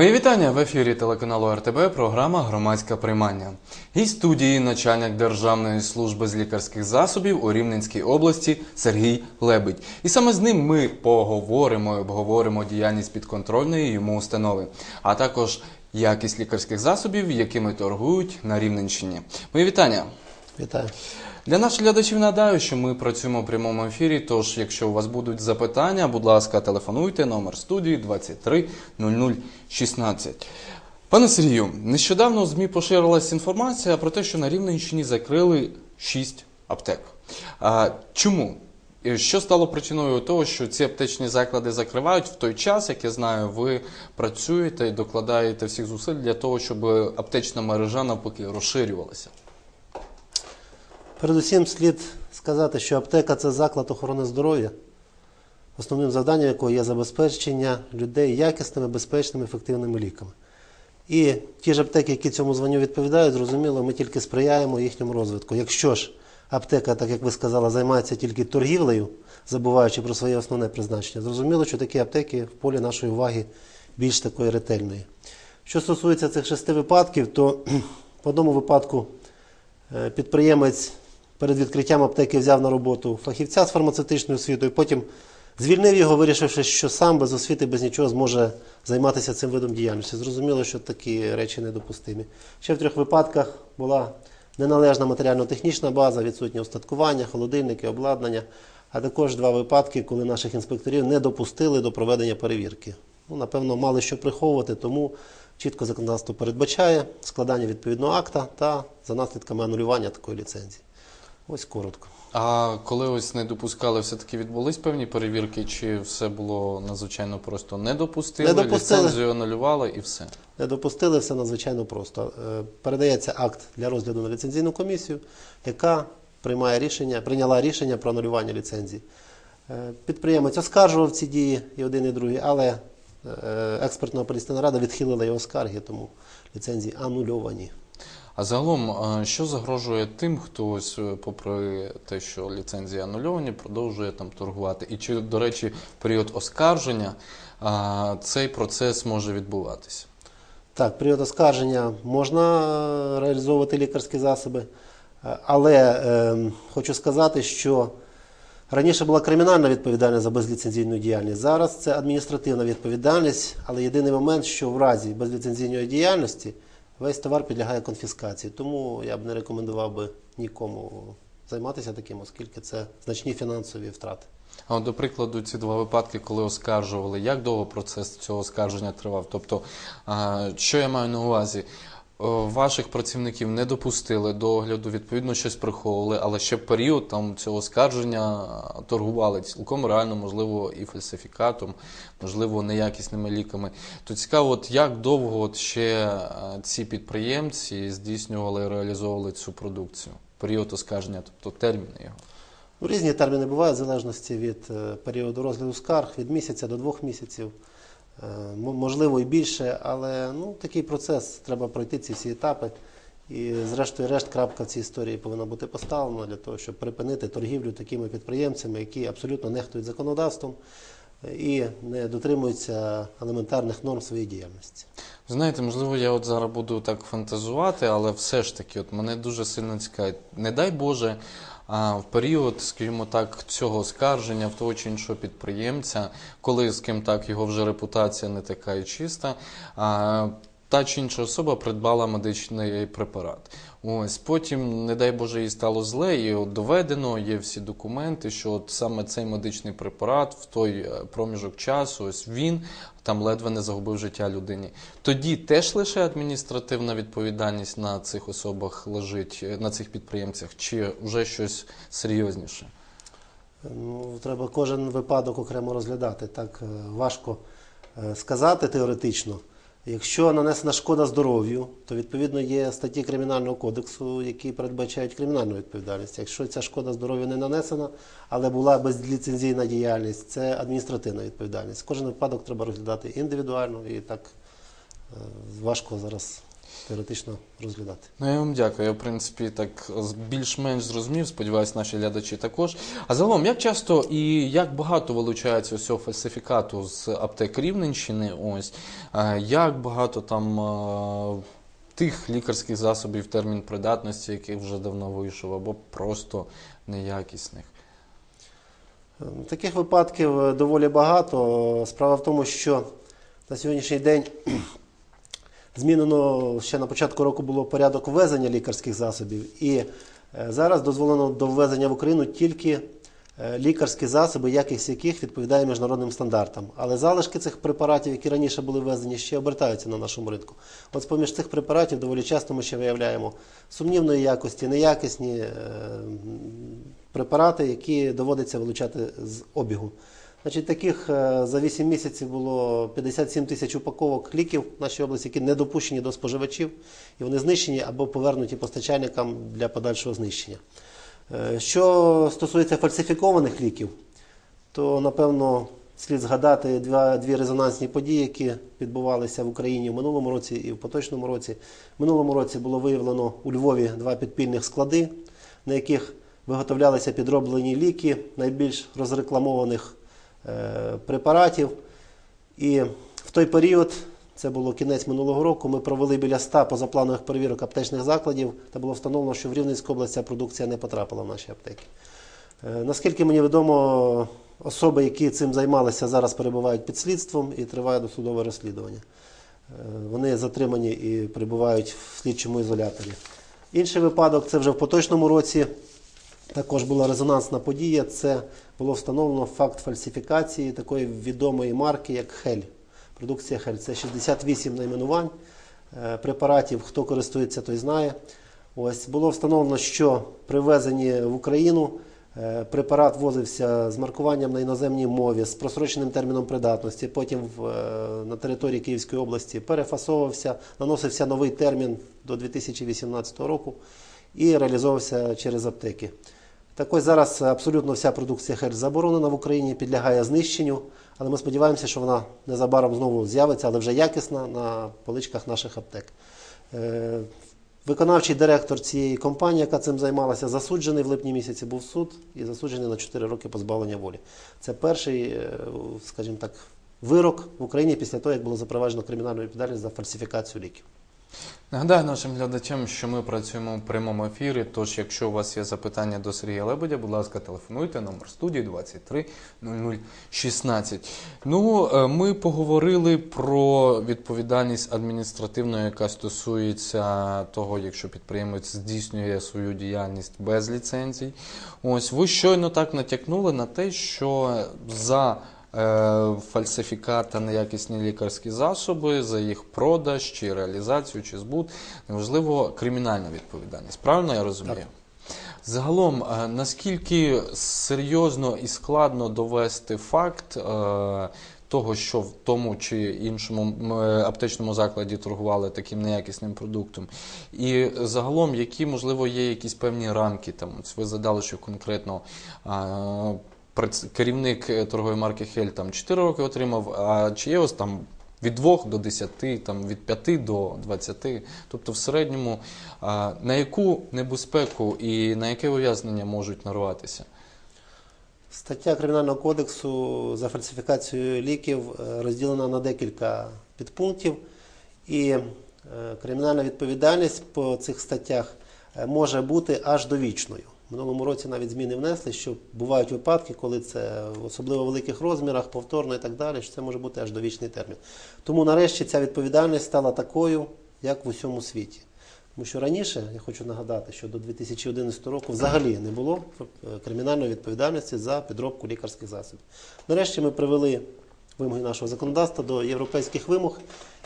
Мої вітання в ефірі телеканалу РТБ. Програма Громадське приймання. Гість студії начальник Державної служби з лікарських засобів у Рівненській області Сергій Лебедь. І саме з ним ми поговоримо і обговоримо діяльність підконтрольної йому установи, а також якість лікарських засобів, якими торгують на Рівненщині. Мої вітання. Вітаю. Для наших глядачів нагадаю, що ми працюємо у прямому ефірі. Тож, якщо у вас будуть запитання, будь ласка, телефонуйте номер студії 23 00 16. Пане Сергію, нещодавно в ЗМІ поширилася інформація про те, що на Рівненщині закрили 6 аптек. А, чому? Що стало причиною того, що ці аптечні заклади закривають в той час, як я знаю, ви працюєте і докладаєте всіх зусиль для того, щоб аптечна мережа навпаки розширювалася? Передусім слід сказати, що аптека це заклад охорони здоров'я, основним завданням якого є забезпечення людей якісними, безпечними, ефективними ліками. І ті ж аптеки, які цьому званню відповідають, зрозуміло, ми тільки сприяємо їхньому розвитку. Якщо ж аптека, так як ви сказали, займається тільки торгівлею, забуваючи про своє основне призначення, зрозуміло, що такі аптеки в полі нашої уваги більш такої ретельної. Що стосується цих шести випадків, то в одному випадку е, підприємець перед відкриттям аптеки взяв на роботу фахівця з фармацевтичною освітою, потім звільнив його, вирішивши, що сам без освіти, без нічого зможе займатися цим видом діяльності. Зрозуміло, що такі речі недопустимі. Ще в трьох випадках була неналежна матеріально-технічна база, відсутнє устаткування, холодильники, обладнання, а також два випадки, коли наших інспекторів не допустили до проведення перевірки. Ну, напевно, мали що приховувати, тому чітко законодавство передбачає складання відповідного акта та за наслідками анулювання такої ліцензії. Ось коротко. А коли ось не допускали, все-таки відбулись певні перевірки, чи все було надзвичайно просто? Не допустили, Не допустили. ліцензію анулювали і все. Не допустили все надзвичайно просто. Е, Передається акт для розгляду на ліцензійну комісію, яка приймає рішення, прийняла рішення про анулювання ліцензії. Е, Підприємець оскаржував ці дії і один, і другий, але е, експертна апеляційна рада відхилила його скарги, тому ліцензії анульовані. А загалом, що загрожує тим, хто ось, е, попри те, що ліцензії анульовані, продовжує там торгувати? І чи, до речі, в період оскарження цей процес може відбуватися? Так, період оскарження можна е, реалізовувати лікарські засоби, Е, але е, хочу сказати, що раніше була кримінальна відповідальність за безліцензійну діяльність. Зараз це адміністративна відповідальність, але єдиний момент, що в разі безліцензійної діяльності весь товар підлягає конфіскації. Тому я б не рекомендував би нікому займатися таким, оскільки це значні фінансові втрати. А от, до прикладу, ці два випадки, коли оскаржували, як довго процес цього оскарження тривав? Тобто, що я маю на увазі? О, Ваших працівників не допустили до огляду, відповідно, щось приховували, але ще період там цього оскарження торгували цілком реально, можливо, і фальсифікатом, можливо, неякісними ліками. То цікаво, от як довго от ще ці підприємці здійснювали реалізовували цю продукцію? Період оскарження, тобто терміни його. Ну, різні терміни бувають в залежності від е, періоду розгляду скарг, від місяця до двох місяців, Е, можливо і більше, але ну, такий процес треба пройти ці всі етапи. І зрештою, решт крапка в цій історії повинна бути поставлена для того, щоб припинити торгівлю такими підприємцями, які абсолютно нехтують законодавством е, і не дотримуються елементарних норм своєї діяльності. Знаєте, можливо, я от зараз буду так фантазувати, але все ж таки, от мене дуже сильно цікавить. Не дай Боже, в період, скажімо так, цього скарження в того чи іншого підприємця, коли з ким так його вже репутація не така і чиста, та чи інша особа придбала медичний препарат. Ось потім, не дай Боже, їй стало зле, і от доведено, є всі документи, що от саме цей медичний препарат в той е, проміжок часу, ось він там ледве не загубив життя людині. Тоді теж лише адміністративна відповідальність на цих особах лежить, е, на цих підприємцях, чи вже щось серйозніше? Ну, треба кожен випадок окремо розглядати. Так е, важко сказати теоретично. Якщо нанесена шкода здоров'ю, то відповідно є статті Кримінального кодексу, які передбачають кримінальну відповідальність. Якщо ця шкода здоров'ю не нанесена, але була безліцензійна діяльність, це адміністративна відповідальність. Кожен випадок треба розглядати індивідуально і так е, важко зараз теоретично розглядати. Ну, я вам дякую. Я, в принципі, так більш-менш зрозумів. Сподіваюсь, наші глядачі також. А загалом, як часто і як багато вилучається ось цього фальсифікату з аптек Рівненщини? Ось як багато там тих лікарських засобів термін придатності, яких вже давно вийшов, або просто неякісних? Е, Таких випадків е, доволі багато. Справа в тому, що на сьогоднішній день змінено ще на початку року було порядок ввезення лікарських засобів, і е, зараз дозволено до ввезення в Україну тільки е, лікарські засоби, якість яких відповідає міжнародним стандартам. Але залишки цих препаратів, які раніше були ввезені, ще обертаються на нашому ринку. От з-поміж цих препаратів доволі часто ми ще виявляємо сумнівної якості, неякісні е, препарати, які доводиться вилучати з обігу. Значить, таких е, за 8 місяців було 57 тисяч упаковок ліків в нашій області, які не допущені до споживачів, і вони знищені або повернуті постачальникам для подальшого знищення. Е, Що стосується фальсифікованих ліків, то напевно слід згадати дві резонансні події, які відбувалися в Україні в минулому році і в поточному році. В минулому році було виявлено у Львові два підпільних склади, на яких виготовлялися підроблені ліки найбільш розрекламованих препаратів. І в той період, це було кінець минулого року, ми провели біля 100 позапланових перевірок аптечних закладів та було встановлено, що в Рівненській області ця продукція не потрапила в наші аптеки. Е, Наскільки мені відомо, особи, які цим займалися, зараз перебувають під слідством і триває досудове розслідування. Е, Вони затримані і перебувають в слідчому ізоляторі. Інший випадок це вже в поточному році. Також була резонансна подія. Це було встановлено факт фальсифікації такої відомої марки, як Хель. Продукція Хель. Це 68 найменувань е, препаратів. Хто користується, той знає. Ось було встановлено, що при ввезенні в Україну е, препарат возився з маркуванням на іноземній мові, з просроченим терміном придатності. Потім е, на території Київської області перефасовувався, наносився новий термін до 2018 року і реалізовувався через аптеки. Так ось зараз абсолютно вся продукція Хель заборонена в Україні, підлягає знищенню, але ми сподіваємося, що вона незабаром знову з'явиться, але вже якісна на поличках наших аптек. Е, Виконавчий директор цієї компанії, яка цим займалася, засуджений в липні місяці був суд і засуджений на 4 роки позбавлення волі. Це перший, е, скажімо так, вирок в Україні після того, як було запроваджено кримінальну відповідальність за фальсифікацію ліків. Нагадаю нашим глядачам, що ми працюємо у прямому ефірі. Тож, якщо у вас є запитання до Сергія Лебедя, будь ласка, телефонуйте номер студії 23 0016. Ну, е, ми поговорили про відповідальність адміністративну, яка стосується того, якщо підприємець здійснює свою діяльність без ліцензій. Ось ви щойно так натякнули на те, що за фальсифікат та неякісні лікарські засоби, за їх продаж чи реалізацію, чи збут, неважливо кримінальна відповідальність. Правильно я розумію? Так. Загалом, е, наскільки серйозно і складно довести факт е, того, що в тому чи іншому е, аптечному закладі торгували таким неякісним продуктом, і загалом, які можливо є якісь певні рамки там. Ви задали, що конкретно. Керівник е, торгової марки Хель там 4 роки отримав, а чи там від 2 до 10, там від 5 до 20. Тобто в середньому на яку небезпеку і на яке ув'язнення можуть нарватися? Стаття Кримінального кодексу за фальсифікацію ліків е, розділена на декілька підпунктів, і е, кримінальна відповідальність по цих статтях може бути аж довічною. В минулому році навіть зміни внесли, що бувають випадки, коли це в особливо великих розмірах, повторно і так далі, що це може бути аж довічний термін. Тому нарешті ця відповідальність стала такою, як в усьому світі. Тому що раніше, я хочу нагадати, що до 2011 року взагалі не було е, кримінальної відповідальності за підробку лікарських засобів. Нарешті ми привели вимоги нашого законодавства до європейських вимог,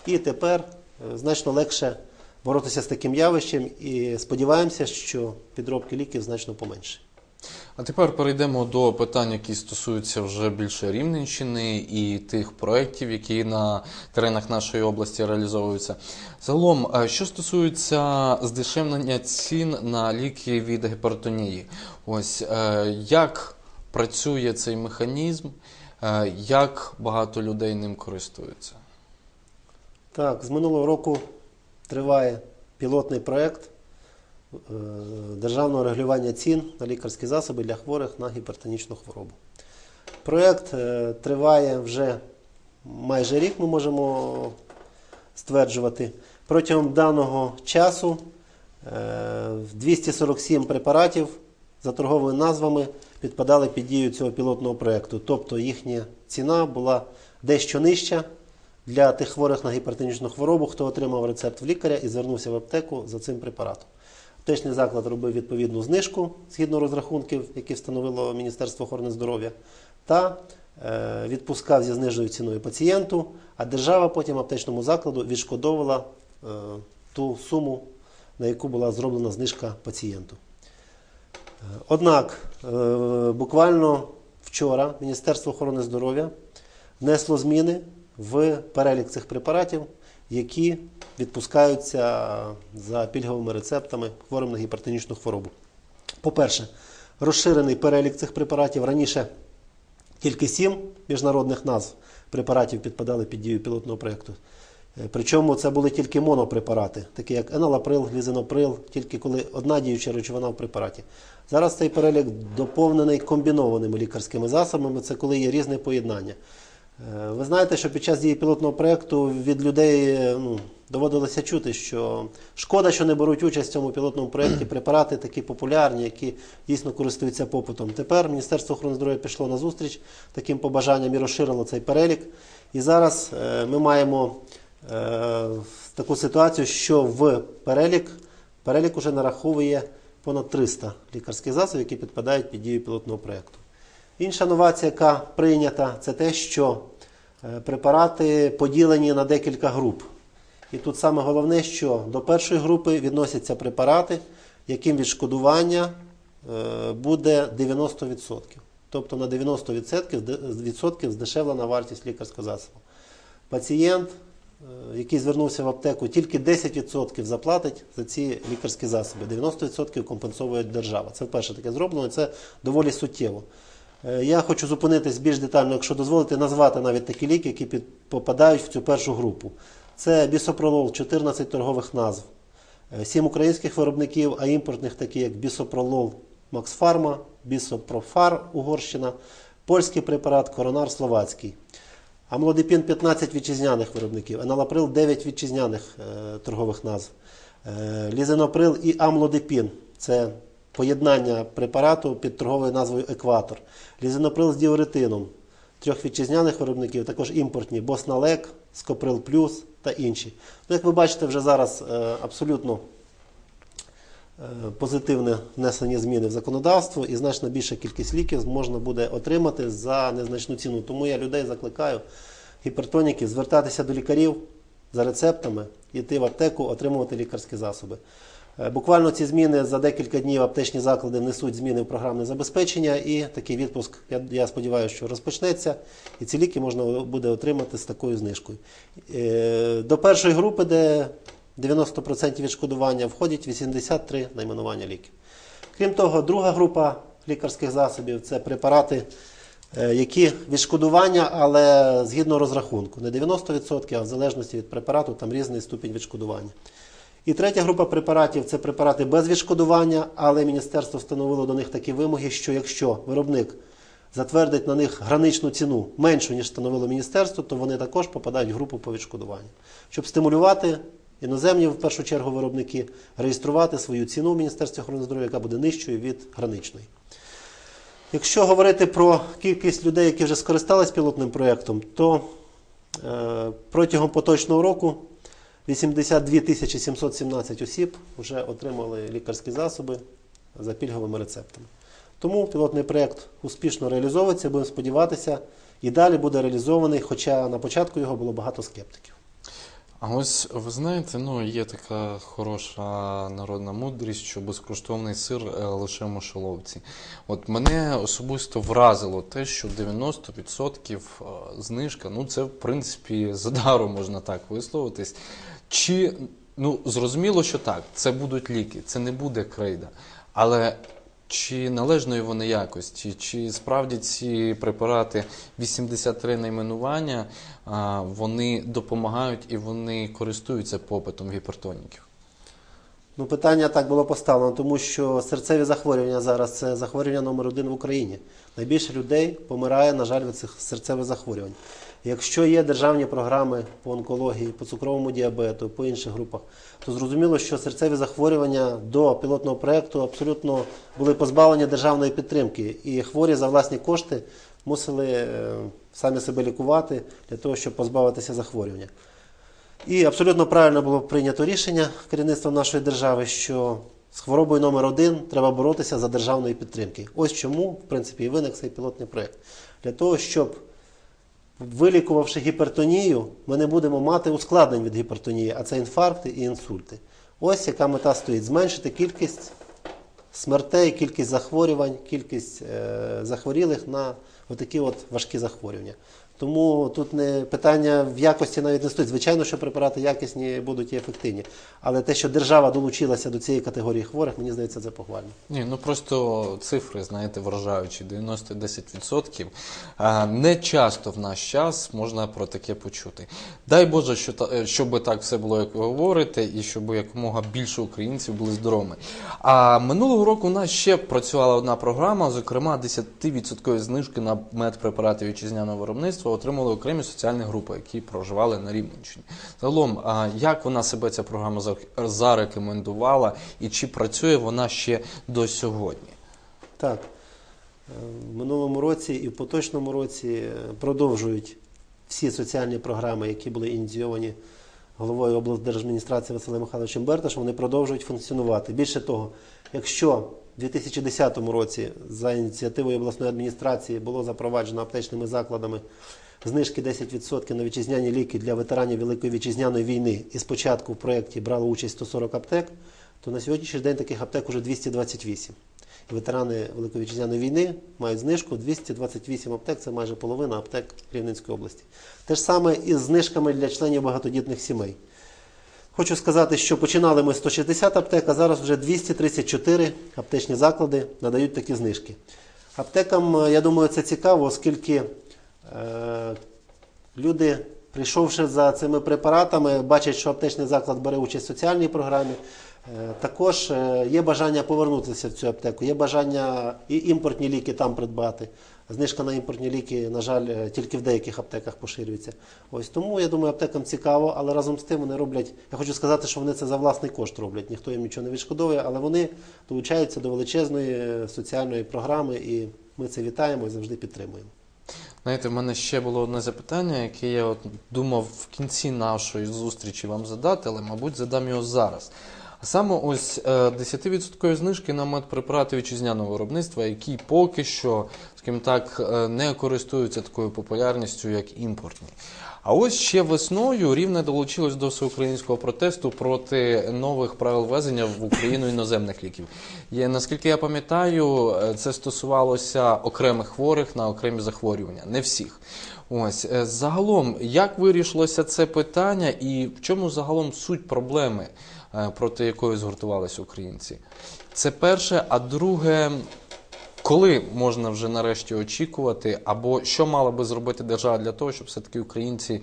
і тепер е, значно легше боротися з таким явищем і сподіваємося, що підробки ліків значно поменше. А тепер перейдемо до питань, які стосуються вже більше Рівненщини і тих проєктів, які на теренах нашої області реалізовуються. Загалом, е, що стосується здешевлення цін на ліки від гіпертонії, ось е, як працює цей механізм, е, як багато людей ним користуються? Так, з минулого року триває пілотний проєкт е, державного регулювання цін на лікарські засоби для хворих на гіпертонічну хворобу. Проєкт е, триває вже майже рік, ми можемо стверджувати. Протягом даного часу е, 247 препаратів за торговими назвами підпадали під дію цього пілотного проєкту. Тобто їхня ціна була дещо нижча для тих хворих на гіпертонічну хворобу, хто отримав рецепт в лікаря і звернувся в аптеку за цим препаратом. Аптечний заклад робив відповідну знижку згідно розрахунків, які встановило Міністерство охорони здоров'я, та е, відпускав зі зниженою ціною пацієнту, а держава потім аптечному закладу відшкодовувала е, ту суму, на яку була зроблена знижка пацієнту. Е, Однак, буквально вчора Міністерство охорони здоров'я внесло зміни в перелік цих препаратів, які відпускаються за пільговими рецептами хворим на гіпертонічну хворобу. По-перше, розширений перелік цих препаратів. Раніше тільки сім міжнародних назв препаратів підпадали під дію пілотного проєкту. Е, Причому це були тільки монопрепарати, такі як еналаприл, глізиноприл, тільки коли одна діюча речовина в препараті. Зараз цей перелік доповнений комбінованими лікарськими засобами, це коли є різне поєднання. Е, Ви знаєте, що під час дії пілотного проєкту від людей е, ну, доводилося чути, що шкода, що не беруть участь в цьому пілотному проєкті препарати такі популярні, які дійсно користуються попитом. Тепер Міністерство охорони здоров'я пішло на зустріч таким побажанням і розширило цей перелік. І зараз е, ми маємо таку ситуацію, що в перелік, перелік уже нараховує понад 300 лікарських засобів, які підпадають під дію пілотного проєкту. Інша новація, яка прийнята, це те, що е, препарати поділені на декілька груп. І тут саме головне, що до першої групи відносяться препарати, яким відшкодування е, буде 90%. Тобто на 90% здешевлена вартість лікарського засобу. Пацієнт, е, який звернувся в аптеку, тільки 10% заплатить за ці лікарські засоби. 90% компенсовує держава. Це вперше таке зроблено, і це доволі суттєво. Е, Я хочу зупинитись більш детально, якщо дозволите, назвати навіть такі ліки, які попадають в цю першу групу. Це бісопролол, 14 торгових назв, 7 українських виробників, а імпортних, такі як бісопролол Максфарма, бісопрофар Угорщина, польський препарат, коронар словацький. Амлодипін 15 вітчизняних виробників, еналаприл 9 вітчизняних е, торгових назв, е, лізеноприл і амлодипін це поєднання препарату під торговою назвою Екватор, лізеноприл з діуретином трьох вітчизняних виробників, також імпортні Босналек, Скоприл Плюс та інші. Ну, як ви бачите, вже зараз е, абсолютно е, позитивне внесення зміни в законодавство і значно більша кількість ліків можна буде отримати за незначну ціну. Тому я людей закликаю, гіпертоніків, звертатися до лікарів за рецептами, йти в аптеку, отримувати лікарські засоби. Е, Буквально ці зміни за декілька днів аптечні заклади внесуть зміни в програмне забезпечення, і такий відпуск, я, сподіваюся, що розпочнеться, і ці ліки можна буде отримати з такою знижкою. Е, До першої групи, де 90% відшкодування, входять 83 найменування ліків. Крім того, друга група лікарських засобів це препарати, е, які відшкодування, але згідно розрахунку, не 90%, а в залежності від препарату там різний ступінь відшкодування. І третя група препаратів це препарати без відшкодування, але міністерство встановило до них такі вимоги, що якщо виробник затвердить на них граничну ціну меншу, ніж встановило міністерство, то вони також попадають в групу по відшкодуванню. Щоб стимулювати іноземні, в першу чергу, виробники реєструвати свою ціну в Міністерстві охорони здоров'я, яка буде нижчою від граничної. Якщо говорити про кількість людей, які вже скористались пілотним проєктом, то е, протягом поточного року 82 тисячі 717 осіб вже отримали лікарські засоби за пільговими рецептами. Тому пілотний проєкт успішно реалізовується, будемо сподіватися, і далі буде реалізований, хоча на початку його було багато скептиків. А ось ви знаєте, ну є така хороша народна мудрість, що безкоштовний сир е, лише в мишоловці. От мене особисто вразило те, що 90% е, знижка, ну це в принципі задару можна так висловитись. Чи ну зрозуміло, що так, це будуть ліки, це не буде крейда. Але чи належної вони якості, чи справді ці препарати 83 найменування, вони допомагають і вони користуються попитом гіпертоніків? Ну, питання так було поставлено, тому що серцеві захворювання зараз це захворювання номер один в Україні. Найбільше людей помирає, на жаль, від цих серцевих захворювань. Якщо є державні програми по онкології, по цукровому діабету, по інших групах, то зрозуміло, що серцеві захворювання до пілотного проєкту абсолютно були позбавлені державної підтримки, і хворі за власні кошти мусили е, самі себе лікувати для того, щоб позбавитися захворювання. І абсолютно правильно було прийнято рішення керівництва нашої держави, що з хворобою номер один треба боротися за державної підтримки. Ось чому, в принципі, і виник цей пілотний проєкт. Для того, щоб, вилікувавши гіпертонію, ми не будемо мати ускладнень від гіпертонії, а це інфаркти і інсульти. Ось яка мета стоїть: зменшити кількість смертей, кількість захворювань, кількість е, захворілих на отакі от важкі захворювання. Тому тут не питання в якості навіть не стоїть. Звичайно, що препарати якісні будуть і ефективні. Але те, що держава долучилася до цієї категорії хворих, мені здається, це похвально. Ні, ну просто цифри, знаєте, вражаючі 90-10%. Не часто в наш час можна про таке почути. Дай Боже, що та- щоб так все було, як ви говорите, і щоб якомога більше українців були здоровими. А минулого року у нас ще працювала одна програма, зокрема 10% знижки на медпрепарати вітчизняного виробництва отримали окремі соціальні групи, які проживали на Рівненщині. Загалом, як вона себе ця програма зарекомендувала і чи працює вона ще до сьогодні? Так, е, в минулому році і в поточному році е, продовжують всі соціальні програми, які були ініційовані головою облдержадміністрації Василем Михайловичем Берташем, вони продовжують функціонувати. Більше того, якщо в 2010 році за ініціативою обласної адміністрації було запроваджено аптечними закладами знижки 10% на вітчизняні ліки для ветеранів Великої вітчизняної війни, і спочатку в проєкті брало участь 140 аптек, то на сьогоднішній день таких аптек уже 228. І ветерани Великої вітчизняної війни мають знижку 228 аптек, це майже половина аптек Рівненської області. Те ж саме і з знижками для членів багатодітних сімей. Хочу сказати, що починали ми 160 аптек, а зараз вже 234 аптечні заклади надають такі знижки. Аптекам, е, я думаю, це цікаво, оскільки е, люди, прийшовши за цими препаратами, бачать, що аптечний заклад бере участь в соціальній програмі. Е, Також е, є бажання повернутися в цю аптеку, є бажання і імпортні ліки там придбати. Знижка на імпортні ліки, на жаль, е, тільки в деяких аптеках поширюється. Ось тому я думаю, аптекам цікаво, але разом з тим вони роблять. Я хочу сказати, що вони це за власний кошт роблять. Ніхто їм нічого не відшкодовує, але вони долучаються до величезної е, соціальної програми, і ми це вітаємо і завжди підтримуємо. Знаєте, в мене ще було одне запитання, яке я от думав в кінці нашої зустрічі вам задати, але, мабуть, задам його зараз. Саме ось е, 10% знижки на медпрепарати вітчизняного виробництва, які поки що, скажімо так, е, не користуються такою популярністю, як імпортні. А ось ще весною рівне долучилось до всеукраїнського протесту проти нових правил ввезення в Україну іноземних ліків. Є, наскільки я пам'ятаю, е, це стосувалося окремих хворих на окремі захворювання, не всіх. Ось е, загалом, як вирішилося це питання, і в чому загалом суть проблеми, е, проти якої згуртувалися українці? Це перше, а друге. Коли можна вже нарешті очікувати, або що мала би зробити держава для того, щоб все-таки українці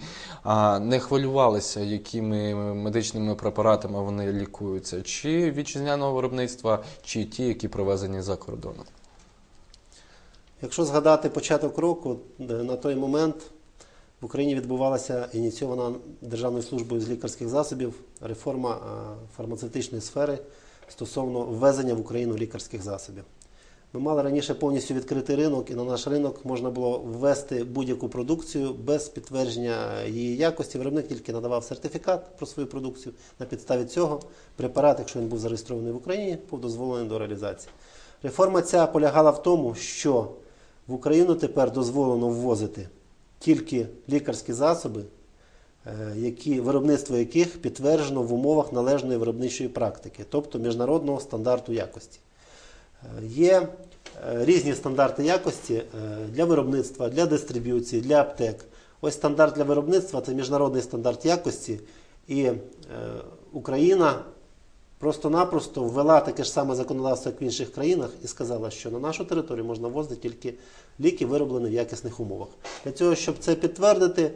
не хвилювалися, якими медичними препаратами вони лікуються, чи вітчизняного виробництва, чи ті, які привезені за кордоном? Якщо згадати початок року, е, на той момент в Україні відбувалася ініційована Державною службою з лікарських засобів реформа е, фармацевтичної сфери стосовно ввезення в Україну лікарських засобів. Ми мали раніше повністю відкритий ринок, і на наш ринок можна було ввести будь-яку продукцію без підтвердження її якості. Виробник тільки надавав сертифікат про свою продукцію. На підставі цього препарат, якщо він був зареєстрований в Україні, був дозволений до реалізації. Реформа ця полягала в тому, що в Україну тепер дозволено ввозити тільки лікарські засоби, е, які, виробництво яких підтверджено в умовах належної виробничої практики, тобто міжнародного стандарту якості. Е, Є е, різні стандарти якості для виробництва, для дистриб'юції, для аптек. Ось стандарт для виробництва це міжнародний стандарт якості, і Україна просто-напросто ввела таке ж саме законодавство, як в інших країнах, і сказала, що на нашу територію можна ввозити тільки ліки, вироблені в якісних умовах. Для цього, щоб це підтвердити,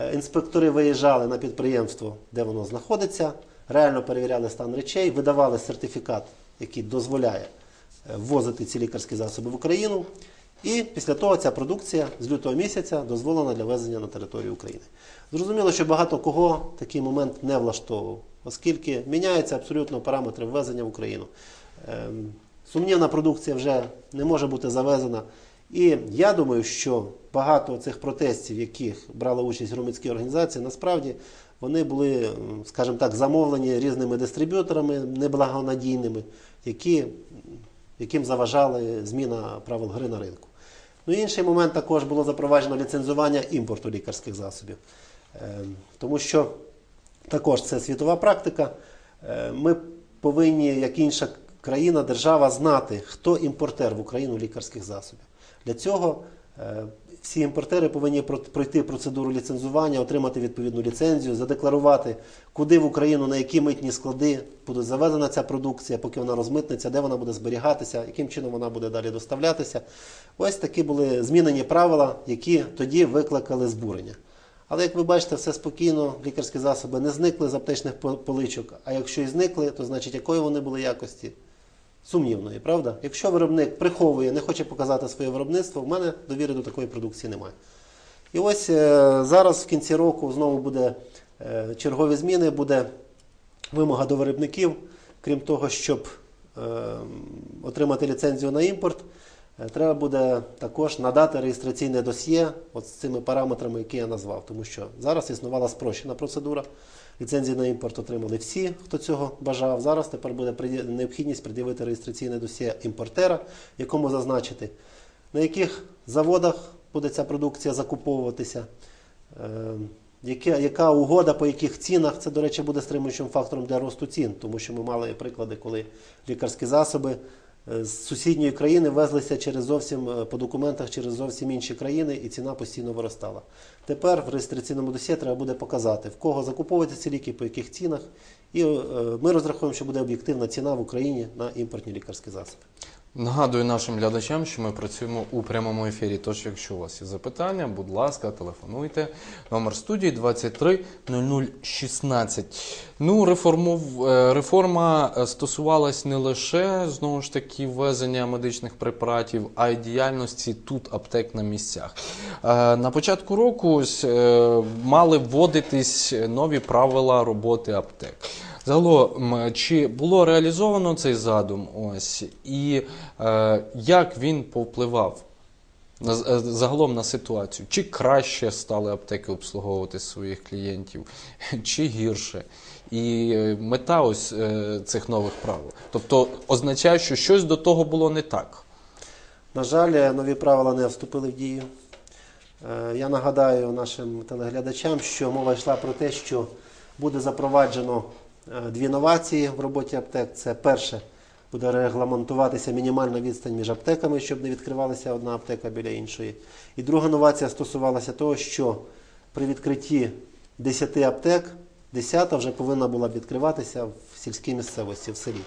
е, інспектори виїжджали на підприємство, де воно знаходиться, реально перевіряли стан речей, видавали сертифікат, який дозволяє е, ввозити ці лікарські засоби в Україну. І після того ця продукція з лютого місяця дозволена для везення на територію України. Зрозуміло, що багато кого такий момент не влаштовував, оскільки міняються абсолютно параметри ввезення в Україну. Ем, Сумнівна продукція вже не може бути завезена. І я думаю, що багато цих протестів, в яких брали участь громадські організації, насправді вони були, скажімо так, замовлені різними дистриб'юторами неблагонадійними, які, яким заважали зміна правил гри на ринку. Ну, інший момент також було запроваджено ліцензування імпорту лікарських засобів. Ем, Тому що також це світова практика. Е, Ми повинні, як інша країна, держава, знати, хто імпортер в Україну лікарських засобів. Для цього е, всі імпортери повинні про- пройти процедуру ліцензування, отримати відповідну ліцензію, задекларувати, куди в Україну, на які митні склади буде завезена ця продукція, поки вона розмитниться, де вона буде зберігатися, яким чином вона буде далі доставлятися. Ось такі були змінені правила, які тоді викликали збурення. Але як ви бачите, все спокійно, лікарські засоби не зникли з аптечних поличок. А якщо і зникли, то значить якої вони були якості? Сумнівної, правда? Якщо виробник приховує, не хоче показати своє виробництво, в мене довіри до такої продукції немає. І ось е, зараз в кінці року знову буде е, чергові зміни, буде вимога до виробників, крім того, щоб е, отримати ліцензію на імпорт, треба буде також надати реєстраційне досьє от з цими параметрами, які я назвав. Тому що зараз існувала спрощена процедура. Ліцензії на імпорт отримали всі, хто цього бажав. Зараз тепер буде необхідність пред'явити реєстраційне досьє імпортера, якому зазначити, на яких заводах буде ця продукція закуповуватися. Е, яка, яка угода, по яких цінах, це, до речі, буде стримуючим фактором для росту цін, тому що ми мали приклади, коли лікарські засоби е, з сусідньої країни везлися через зовсім е, по документах через зовсім інші країни, і ціна постійно виростала. Тепер в реєстраційному досі треба буде показати, в кого закуповуються ці ліки, по яких цінах, і е, ми розраховуємо, що буде об'єктивна ціна в Україні на імпортні лікарські засоби. Нагадую нашим глядачам, що ми працюємо у прямому ефірі. Тож, якщо у вас є запитання, будь ласка, телефонуйте. Номер студії 23 0016. Ну, реформув, е, реформа е, стосувалась не лише знову ж таки ввезення медичних препаратів, а й діяльності тут аптек на місцях. Е, На початку року мали вводитись нові правила роботи аптек. Загалом, чи було реалізовано цей задум? Ось і е, як він повпливав на е, загалом на ситуацію? Чи краще стали аптеки обслуговувати своїх клієнтів, чи гірше? І е, мета ось е, цих нових правил. Тобто означає, що щось до того було не так. На жаль, нові правила не вступили в дію. Е, Я нагадаю нашим телеглядачам, що мова йшла про те, що буде запроваджено е, дві новації в роботі аптек. Це перше, буде регламентуватися мінімальна відстань між аптеками, щоб не відкривалася одна аптека біля іншої. І друга новація стосувалася того, що при відкритті 10 аптек, 10 вже повинна була б відкриватися в сільській місцевості, в селі.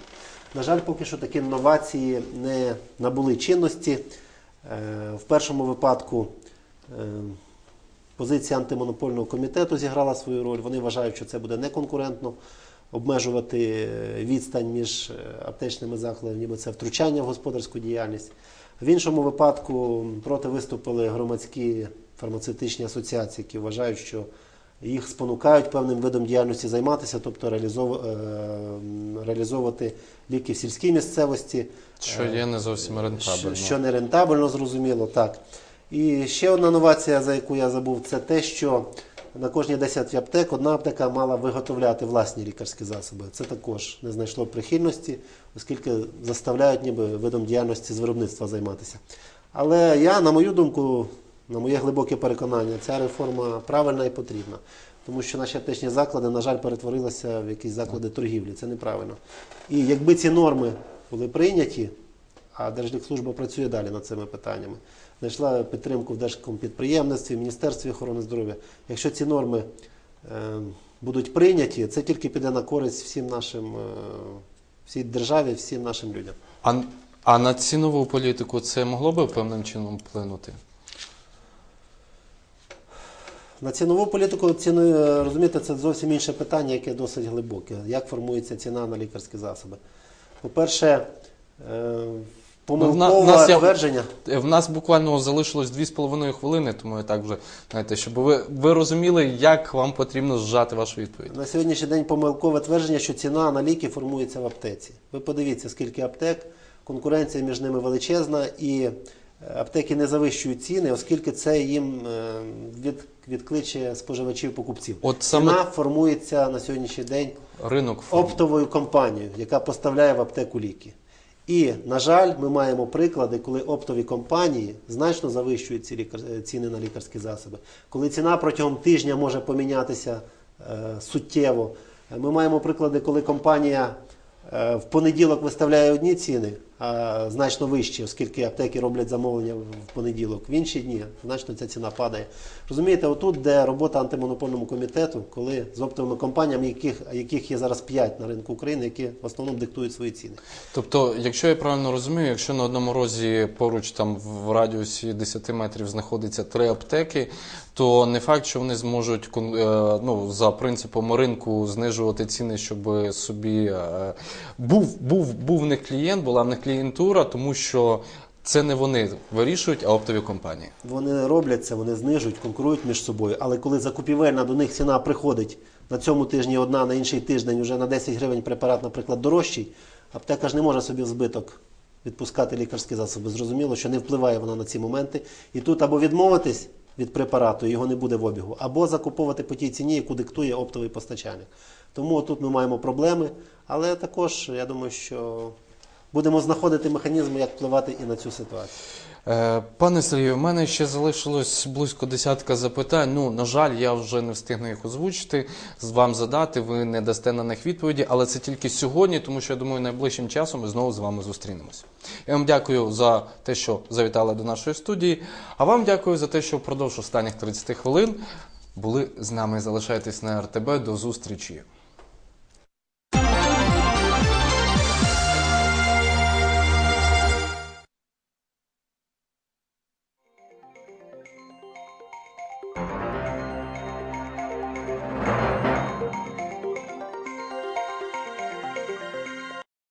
На жаль, поки що такі новації не набули чинності. Е, В першому випадку е, позиція антимонопольного комітету зіграла свою роль. Вони вважають, що це буде неконкурентно обмежувати е, відстань між е, аптечними закладами, ніби це втручання в господарську діяльність. В іншому випадку проти виступили громадські фармацевтичні асоціації, які вважають, що їх спонукають певним видом діяльності займатися, тобто е, реалізовувати ліки в сільській місцевості. Що є не зовсім рентабельно. що не рентабельно, зрозуміло, так. І ще одна новація, за яку я забув, це те, що на кожні 10 аптек одна аптека мала виготовляти власні лікарські засоби. Це також не знайшло прихильності, оскільки заставляють ніби видом діяльності з виробництва займатися. Але я, на мою думку, на моє глибоке переконання, ця реформа правильна і потрібна. Тому що наші аптечні заклади, на жаль, перетворилися в якісь заклади торгівлі. Це неправильно. І якби ці норми були прийняті, а Держлікслужба працює далі над цими питаннями. Знайшла підтримку в Держкомпідприємництві, в Міністерстві охорони здоров'я. Якщо ці норми е, будуть прийняті, це тільки піде на користь всім нашим е, всій державі, всім нашим людям. А, а на цінову політику це могло би певним чином вплинути? На цінову політику ціну, е, розумієте, це зовсім інше питання, яке досить глибоке. Як формується ціна на лікарські засоби? По-перше, помилкове Ну, в нас твердження. Е, В нас буквально залишилось 2,5 хвилини, тому я так вже знаєте, щоб ви, ви розуміли, як вам потрібно зжати вашу відповідь. На сьогоднішній день помилкове твердження, що ціна на ліки формується в аптеці. Ви подивіться, скільки аптек, конкуренція між ними величезна, і е, аптеки не завищують ціни, оскільки це їм е, від, відкличе споживачів покупців. От саме- Ціна формується на сьогоднішній день Ринок оптовою компанією, яка поставляє в аптеку ліки. І, на жаль, ми маємо приклади, коли оптові компанії значно завищують ці е, ціни на лікарські засоби. Коли ціна протягом тижня може помінятися е, суттєво. Ми маємо приклади, коли компанія е, в понеділок виставляє одні ціни, значно вищі, оскільки аптеки роблять замовлення в понеділок. В інші дні значно ця ціна падає. Розумієте, отут, де робота антимонопольному комітету, коли з оптовими компаніями, яких, яких є зараз 5 на ринку України, які в основному диктують свої ціни. Тобто, якщо я правильно розумію, якщо на одному розі поруч там в радіусі 10 метрів знаходиться три аптеки, то не факт, що вони зможуть е, ну, за принципом ринку знижувати ціни, щоб собі е, був, був, був в них клієнт, була в них клієнтура, тому що це не вони вирішують, а оптові компанії. Вони роблять це, вони знижують, конкурують між собою. Але коли закупівельна до них ціна приходить на цьому тижні одна, на інший тиждень вже на 10 гривень препарат, наприклад, дорожчий, аптека ж не може собі в збиток відпускати лікарські засоби. Зрозуміло, що не впливає вона на ці моменти. І тут або відмовитись від препарату, його не буде в обігу, або закуповувати по тій ціні, яку диктує оптовий постачальник. Тому тут ми маємо проблеми, але також я думаю, що будемо знаходити механізми, як впливати і на цю ситуацію. Е, Пане Сергію, у мене ще залишилось близько десятка запитань. Ну, на жаль, я вже не встигну їх озвучити, вам задати. Ви не дасте на них відповіді, але це тільки сьогодні, тому що я думаю, найближчим часом ми знову з вами зустрінемося. Я вам дякую за те, що завітали до нашої студії. А вам дякую за те, що впродовж останніх 30 хвилин були з нами. Залишайтесь на РТБ. До зустрічі.